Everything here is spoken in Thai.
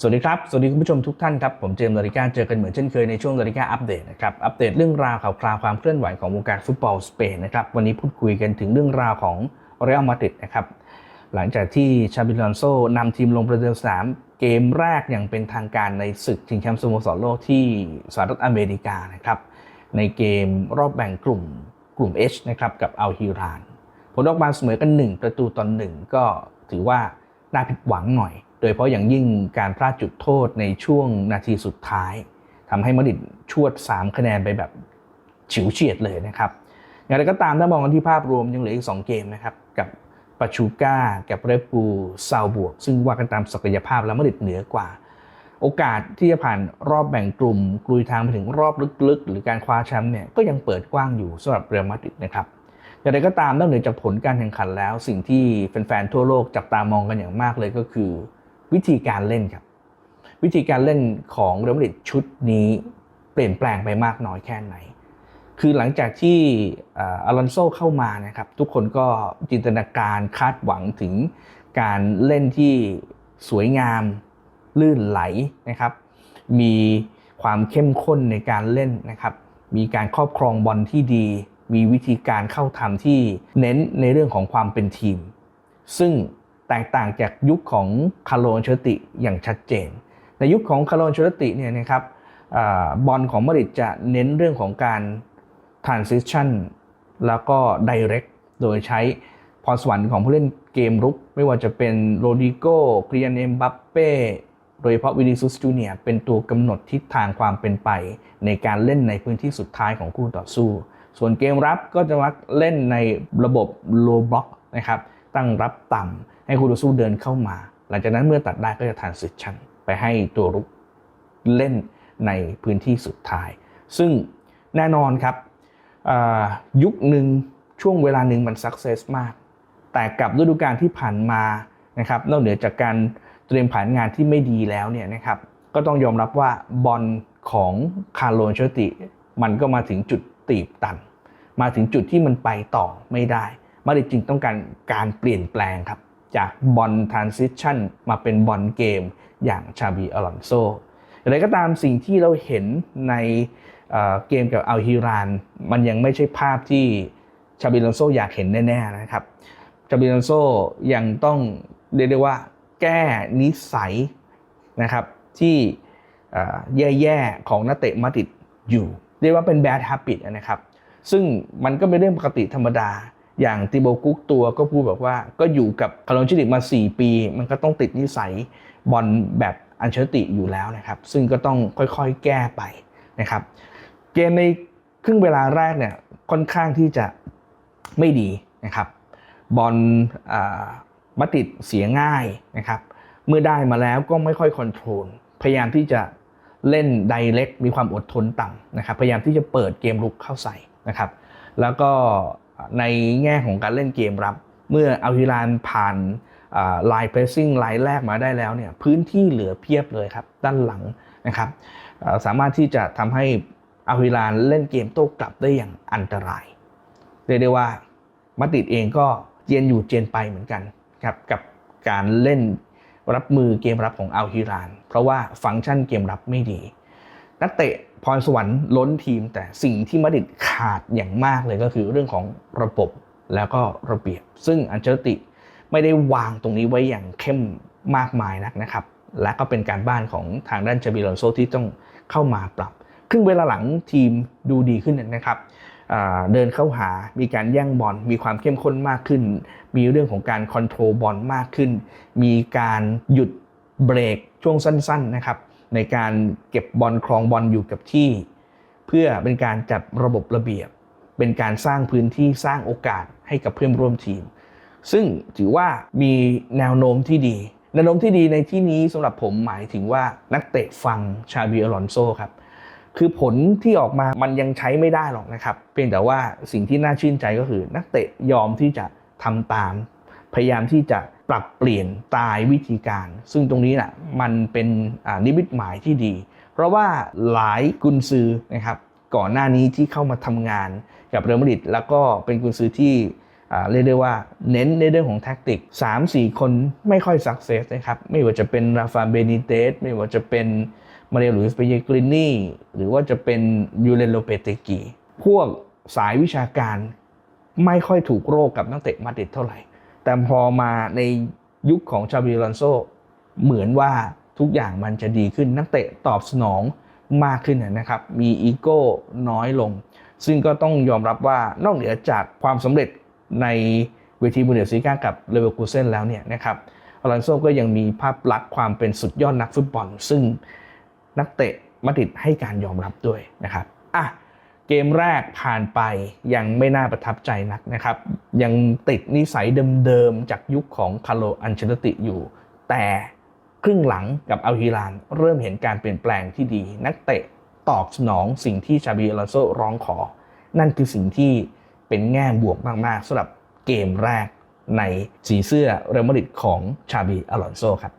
สวัสดีครับ สวัสดีคุณผู้ชมทุกท่านครับ ผมเจมส์ลาริก้าเจอกันเหมือนเช่นเคยในช่วงลาริก้าอัปเดตนะครับ อัปเดตเรื่องราวข่าวคราวความเคลื่อนไหวของวงการฟุตบอลสเปนนะครับ วันนี้พูดคุยกันถึงเรื่องราวของเรอัลมาดริดนะครับ หลังจากที่ชาบิลอนโซนำทีมลงประเดิมสนามเกมแรกอย่างเป็นทางการในศึกชิงแชมป์สโมสรโลกที่สหรัฐอเมริกานะครับ ในเกมรอบแบ่งกลุ่มกลุ่ม H นะครับกับอัลฮิราน ผลออกมาเสมอกัน 1 ประตูต่อหนึ่งก็ถือว่าน่าผิดหวังหน่อย ยเฉพาะอย่างยิ่งการพลาดจุดโทษในช่วงนาทีสุดท้ายทำให้มาดริดชวด 3 คะแนนไปแบบฉิวเฉียดเลยนะครับอย่างไรก็ตามถ้ามองกันที่ภาพรวมยังเหลืออีก 2 เกมนะครับกับปาชูก้ากับเรปูซาวบวก ซึ่งว่ากันตามศักยภาพแล้วมาดริดเหนือกว่า โอกาสที่จะผ่านรอบแบ่งกลุ่มกลุยทางไปถึงรอบลึกๆ หรือการคว้าแชมป์เนี่ยก็ยังเปิดกว้างอยู่สำหรับเรอัลมาดริดนะครับอย่างไรก็ตามนอกเหนือจากผลการแข่งขันแล้ว สิ่งที่แฟนๆทั่วโลกจับตามองกันอย่างมากเลยก็คือ วิธีการเล่นครับ วิธีการเล่นของเรอัลมาดริดชุดนี้เปลี่ยนแปลงไปมากน้อยแค่ไหน คือหลังจากที่อลอนโซเข้ามานะครับทุกคนก็จินตนาการคาดหวังถึงการเล่นที่สวยงามลื่นไหลนะครับ มีความเข้มข้นในการเล่นนะครับ มีการครอบครองบอลที่ดี มีวิธีการเข้าทำที่เน้นในเรื่องของความเป็นทีม ซึ่ง แตกต่างจากยุคของคาร์โลนเชอร์ติอย่างชัดเจน ในยุคของคาร์โลนเชอร์ติเนี่ยนะครับอบอลของมาริดจะเน้นเรื่องของการ transition แล้วก็ direct โดยใช้พรสวรรค์ของผู้เล่นเกมรุก ไม่ว่าจะเป็นโรดิโก้กริยานเอมบัปเป้โดยเฉพาะวินิซุสจูเนียเป็นตัวกำหนดทิศทางความเป็นไป ในการเล่นในพื้นที่สุดท้ายของคู่ต่อสู้ ส่วนเกมรับก็จะมักเล่นในระบบโลบล็อกนะครับ ตั้งรับต่ำให้คู่ต่อสู้เดินเข้ามา หลังจากนั้นเมื่อตัดได้ก็จะ transition ไปให้ตัวรุกเล่นในพื้นที่สุดท้าย ซึ่งแน่นอนครับยุคหนึ่งช่วงเวลาหนึ่งมันสักเซสมาก แต่กับฤดูกาลที่ผ่านมานะครับนอกเหนือจากการเตรียมผ่านงานที่ไม่ดีแล้วเนี่ยนะครับก็ต้องยอมรับว่าบอลของคาร์โลนเชอติ มันก็มาถึงจุดตีบตัน มาถึงจุดที่มันไปต่อไม่ได้ มาดริดจึงต้องการการเปลี่ยนแปลงครับ จากบอลทรานซิชันมาเป็นบอลเกมอย่างชาบีอลอนโซอะไรก็ตามสิ่งที่เราเห็นในเกมกับอัลฮิราน มันยังไม่ใช่ภาพที่ชาบิลอนโซอยากเห็นแน่ๆนะครับชาบิลอนโซยังต้องเรียกได้ว่าแก้นิสัยนะครับที่แย่ๆของนักเตะมาติดอยู่ เรียกว่าเป็น bad habit นะครับ ซึ่งมันก็เป็นเรื่องปกติธรรมดา อย่างติโบกุ๊กตัวก็พูดแบบว่าก็อยู่กับคาร์ลอนชิดิกมา 4 ปี มันก็ต้องติดนิสัยบอลแบบอันเชอติอยู่แล้วนะครับ ซึ่งก็ต้องค่อยๆแก้ไปนะครับ เกมในครึ่งเวลาแรกเนี่ยค่อนข้างที่จะไม่ดีนะครับบอลมาติดเสียง่ายนะครับ เมื่อได้มาแล้วก็ไม่ค่อยคอนโทรลพยายามที่จะเล่นไดเ c กมีความอดทนต่ำนะครับ พยายามที่จะเปิดเกมลุกเข้าใส่นะครับ แล้วก็ ในแง่ของการเล่นเกมรับ เมื่ออัลฮิรานผ่านไลน์เพรสซิ่งไลน์แรกมาได้แล้วเนี่ยพื้นที่เหลือเพียบเลยครับ ด้านหลังนะครับสามารถที่จะทำให้อัลฮิรานเล่นเกมโต้กลับได้อย่างอันตรายเรียกได้ว่ามาติดเองก็เจียนอยู่เจียนไปเหมือนกันครับกับการเล่นรับมือเกมรับของอัลฮิราน เพราะว่าฟังก์ชันเกมรับไม่ดี นักเตะพรสวรรค์ล้นทีม แต่สิ่งที่มาดริดขาดอย่างมากเลยก็คือเรื่องของระบบแล้วก็ระเบียบ ซึ่งอันเชอร์ติไม่ได้วางตรงนี้ไว้อย่างเข้มมากมายนักนะครับ และก็เป็นการบ้านของทางด้านเชบิลอนโซที่ต้องเข้ามาปรับ ครึ่งเวลาหลังทีมดูดีขึ้นนะครับเดินเข้าหา มีการแย่งบอล มีความเข้มข้นมากขึ้น มีเรื่องของการคอนโทรลบอลมากขึ้น มีการหยุดเบรกช่วงสั้น ๆนะครับ ในการเก็บบอลครองบอลอยู่กับที่ เพื่อเป็นการจัดระบบระเบียบ เป็นการสร้างพื้นที่สร้างโอกาสให้กับเพื่อนร่วมทีม ซึ่งถือว่ามีแนวโน้มที่ดี แนวโน้มที่ดีในที่นี้สำหรับผมหมายถึงว่านักเตะฟังชาบีอลอนโซครับคือผลที่ออกมามันยังใช้ไม่ได้หรอกนะครับ เพียงแต่ว่าสิ่งที่น่าชื่นใจก็คือนักเตะยอมที่จะทำตาม พยายามที่จะปรับเปลี่ยนตายวิธีการ ซึ่งตรงนี้นะ่ะมันเป็นนิมิตหมายที่ดี เพราะว่าหลายกุนซือนะครับก่อนหน้านี้ที่เข้ามาทำงานกับเรอัลมาดริดแล้วก็เป็นกุนซือที่เรียกได้ว่าเน้นในเรื่องของแท็กติก 3-4 คนไม่ค่อยสักเซสนะครับไม่ว่าจะเป็นราฟาเบนิเตสไม่ว่าจะเป็นมาเรียลุยส์เปเยกรินี่หรือว่าจะเป็นยูเลนโลเปเตกีพวกสายวิชาการไม่ค่อยถูกโรคกับนักเตะมาดริดเท่าไหร่ แต่พอมาในยุคของชาบิลอนโซเหมือนว่าทุกอย่างมันจะดีขึ้นนักเตะตอบสนองมากขึ้นนะครับ มีอีโก้น้อยลง ซึ่งก็ต้องยอมรับว่านอกเหนือจากความสำเร็จในเวทีบุนเดสซีกากับเลเวอร์คูเซนแล้วเนี่ยนะครับอลันโซก็ยังมีภาพลักษณ์ความเป็นสุดยอดนักฟุตบอล ซึ่งนักเตะมาดิดให้การยอมรับด้วยนะครับอะ เกมแรกผ่านไปยังไม่น่าประทับใจนักนะครับ ยังติดนิสัยเดิมๆ จากยุคของคาร์โลอันเชลติอยู่ แต่ครึ่งหลังกับอัลฮิลานเริ่มเห็นการเปลี่ยนแปลงที่ดี นักเตะตอบสนองสิ่งที่ชาบีอลอนโซร้องขอ นั่นคือสิ่งที่เป็นแง่บวกมากๆสำหรับเกมแรกในสีเสื้อเรอัลมาดริดของชาบีอลอนโซครับ